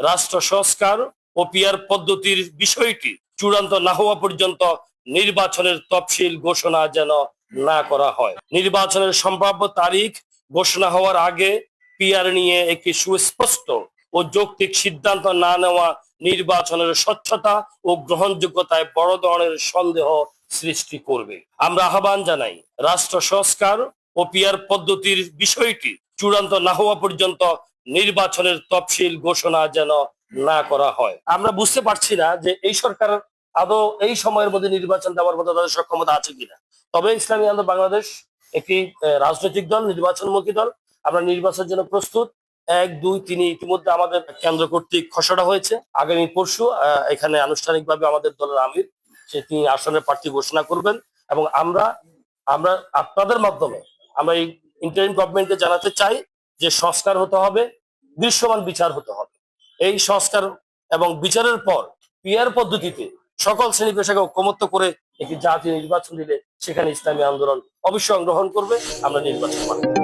রাষ্ট্র সংস্কার ও পিয়ার পদ্ধতির বিষয়টি চূড়ান্ত না হওয়া পর্যন্ত নির্বাচনের তফসিল ঘোষণা যেন না করা হয়। নির্বাচনের সম্ভাব্য তারিখ ঘোষণা হওয়ার আগে পিয়ার নিয়ে একটি সুস্পষ্ট ও যৌক্তিক সিদ্ধান্ত না নেওয়া নির্বাচনের স্বচ্ছতা ও গ্রহণযোগ্যতায় বড় ধরনের সন্দেহ সৃষ্টি করবে। আমরা আহ্বান জানাই, রাষ্ট্র সংস্কার ও পিয়ার পদ্ধতির বিষয়টি চূড়ান্ত না হওয়া পর্যন্ত নির্বাচনের তফসিল ঘোষণা যেন না করা হয়। আমরা বুঝতে পারছি না যে এই সরকার আদৌ এই সময়ের মধ্যে নির্বাচন দেওয়ার মতো তাদের সক্ষমতা আছে কিনা। তবে ইসলামী আন্দোলন বাংলাদেশ একটি রাজনৈতিক দল, নির্বাচনমুখী দল। আমরা নির্বাচনের জন্য প্রস্তুত। এক, দুই, তিনি, ইতিমধ্যে আমাদের কেন্দ্র কর্তৃক খসড়া হয়েছে। আগামী পরশু এখানে আনুষ্ঠানিকভাবে আমাদের দলের আমির, সে তিনি আসনের প্রার্থী ঘোষণা করবেন। এবং আমরা আমরা, আপনাদের মাধ্যমে আমরা এই ইন্টারিম গভর্নমেন্টকে জানাতে চাই যে সংস্কার হতে হবে, দৃশ্যমান বিচার হতে হবে। এই সংস্কার এবং বিচারের পর পিয়ার পদ্ধতিতে সকল শ্রেণি পেশাকে ঐক্যমত্য করে একটি জাতীয় নির্বাচন দিলে সেখানে ইসলামী আন্দোলন অবশ্যই গ্রহণ করবে। আমরা নির্বাচন মানব